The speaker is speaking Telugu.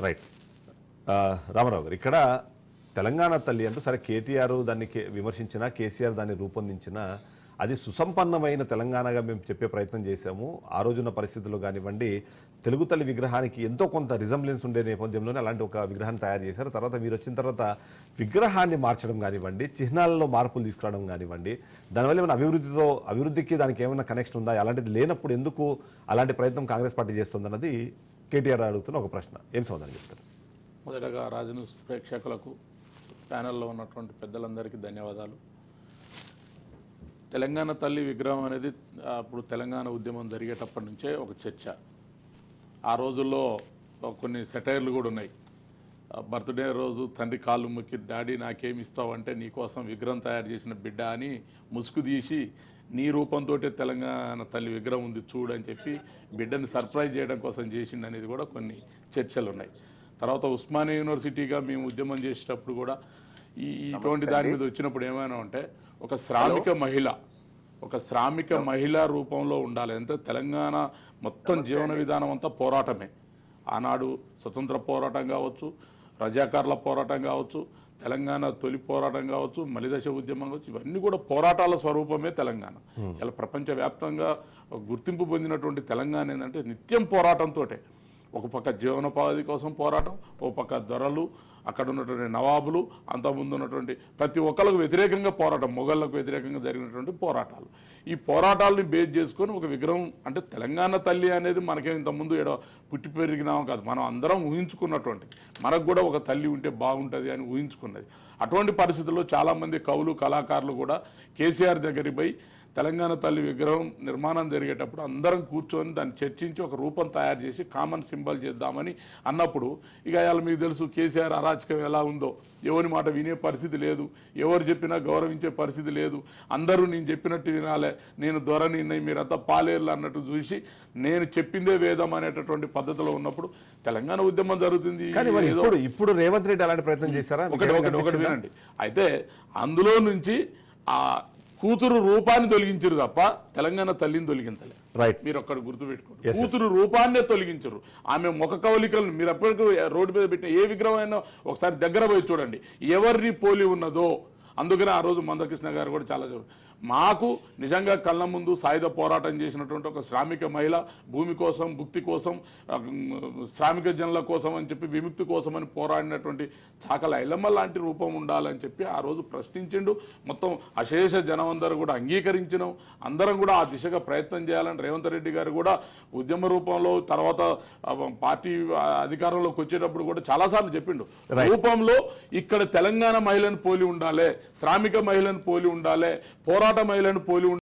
రైట్. రామారావు గారు ఇక్కడ తెలంగాణ తల్లి అంటూ సరే కేటీఆర్ దాన్ని కే- విమర్శించినా కేసీఆర్ దాన్ని రూపొందించినా అది సుసంపన్నమైన తెలంగాణగా మేము చెప్పే ప్రయత్నం చేశాము. ఆ రోజున్న పరిస్థితుల్లో కానివ్వండి తెలుగు తల్లి విగ్రహానికి ఎంతో కొంత రిజంబ్లెన్స్ ఉండే నేపథ్యంలోనే అలాంటి ఒక విగ్రహాన్ని తయారు చేశారు. తర్వాత మీరు వచ్చిన తర్వాత విగ్రహాన్ని మార్చడం కానివ్వండి చిహ్నాలలో మార్పులు తీసుకురావడం కానివ్వండి దానివల్ల ఏమైనా అభివృద్ధితో అభివృద్ధికి దానికి ఏమైనా కనెక్షన్ ఉందా? అలాంటిది లేనప్పుడు ఎందుకు అలాంటి ప్రయత్నం కాంగ్రెస్ పార్టీ చేస్తుందన్నది కేటీఆర్ అడుగుతున్న ఒక ప్రశ్న. ఏం సమాధానం చెప్తారు? మొదటగా రాజన్యూస్ ప్రేక్షకులకు ప్యానెల్లో ఉన్నటువంటి పెద్దలందరికీ ధన్యవాదాలు. తెలంగాణ తల్లి విగ్రహం అనేది అప్పుడు తెలంగాణ ఉద్యమం జరిగేటప్పటి నుంచే ఒక చర్చ. ఆ రోజుల్లో కొన్ని సెటైర్లు కూడా ఉన్నాయి. బర్త్డే రోజు తండ్రి కాళ్ళు ముక్కి డాడీ నాకేమి ఇస్తావు నీకోసం విగ్రహం తయారు చేసిన బిడ్డ అని ముసుగు తీసి నీ రూపంతో తెలంగాణ తల్లి విగ్రహం ఉంది చూడు అని చెప్పి బిడ్డని సర్ప్రైజ్ చేయడం కోసం చేసిండు అనేది కూడా కొన్ని చర్చలు ఉన్నాయి. తర్వాత ఉస్మానియా యూనివర్సిటీగా మేము ఉద్యమం చేసేటప్పుడు కూడా ఈ ఇటువంటి దాని మీద వచ్చినప్పుడు ఏమైనా ఉంటే ఒక శ్రామిక మహిళ ఒక శ్రామిక మహిళా రూపంలో ఉండాలి. అంటే తెలంగాణ మొత్తం జీవన విధానం అంతా పోరాటమే. ఆనాడు స్వతంత్ర పోరాటం కావచ్చు రజాకారుల పోరాటం కావచ్చు తెలంగాణ తొలి పోరాటం కావచ్చు మలిదశ ఉద్యమం కావచ్చు ఇవన్నీ కూడా పోరాటాల స్వరూపమే తెలంగాణ. ఇలా ప్రపంచవ్యాప్తంగా గుర్తింపు పొందినటువంటి తెలంగాణ ఏంటంటే నిత్యం పోరాటంతో ఒక పక్క జీవనోపాధి కోసం పోరాటం ఒక పక్క దొరలు అక్కడ ఉన్నటువంటి నవాబులు అంతకుముందు ఉన్నటువంటి ప్రతి ఒక్కళ్ళకు వ్యతిరేకంగా పోరాటం మొఘళ్ళకు వ్యతిరేకంగా జరిగినటువంటి పోరాటాలు. ఈ పోరాటాలని బేస్ చేసుకొని ఒక విగ్రహం అంటే తెలంగాణ తల్లి అనేది మనకేం ఇంతకుముందు ఏడో పుట్టి పెరిగినాం కాదు మనం అందరం ఊహించుకున్నటువంటి మనకు కూడా ఒక తల్లి ఉంటే బాగుంటుంది అని ఊహించుకున్నది. అటువంటి పరిస్థితుల్లో చాలామంది కవులు కళాకారులు కూడా కేసీఆర్ దగ్గరికి పోయి తెలంగాణ తల్లి విగ్రహం నిర్మాణం జరిగేటప్పుడు అందరం కూర్చొని దాన్ని చర్చించి ఒక రూపం తయారు చేసి కామన్ సింబల్ చేద్దామని అన్నప్పుడు ఇక ఇవాళ మీకు తెలుసు కేసీఆర్ అరాచకం ఎలా ఉందో. ఎవరి మాట వినే పరిస్థితి లేదు. ఎవరు చెప్పినా గౌరవించే పరిస్థితి లేదు. అందరూ నేను చెప్పినట్టు వినాలే. నేను దొరని మీరంతా పాలేర్లు అన్నట్టు చూసి నేను చెప్పిందే వేదం అనేటటువంటి పద్ధతిలో ఉన్నప్పుడు తెలంగాణ ఉద్యమం జరుగుతుంది. కానీ మరి ఏదో- ఇప్పుడు రేవంత్ రెడ్డి అలాంటి ప్రయత్నం చేశారా? ఒకటి ఒకటి ఒకటి? వినండి. అయితే అందులో నుంచి ఆ కూతురు రూపాన్ని తొలగించరు తప్ప తెలంగాణ తల్లిని తొలగించలే. రైట్ మీరు ఒక్కడు గుర్తుపెట్టుకోండి. కూతురు రూపాన్నే తొలగించరు. ఆమె ముఖ కవలికలను మీరు ఎప్పటికీ రోడ్డు మీద పెట్టిన ఏ విగ్రహం అయినా ఒకసారి దగ్గర పోయి చూడండి. ఎవరిని పోలి ఉన్నదో. అందుకనే ఆ రోజు మందకృష్ణ గారు కూడా చాలా. మాకు నిజంగా కళ్ళ ముందు సాయుధ పోరాటం చేసినటువంటి ఒక శ్రామిక మహిళ భూమి కోసం భుక్తి కోసం శ్రామిక జనుల కోసం అని చెప్పి విముక్తి కోసం అని పోరాడినటువంటి చాకల ఐలమ్మ లాంటి రూపం ఉండాలని చెప్పి ఆ రోజు ప్రశ్నించిండు. మొత్తం అశేష జనం అందరూ కూడా అంగీకరించినాం. అందరం కూడా ఆ దిశగా ప్రయత్నం చేయాలని రేవంత్ రెడ్డి గారు కూడా ఉద్యమ రూపంలో తర్వాత పార్టీ అధికారంలోకి వచ్చేటప్పుడు కూడా చాలాసార్లు చెప్పిండు. రూపంలో ఇక్కడ తెలంగాణ మహిళను పోలి ఉండాలి శ్రామిక మహిళను పోలి ఉండాలి పోరాట మహిళను పోలి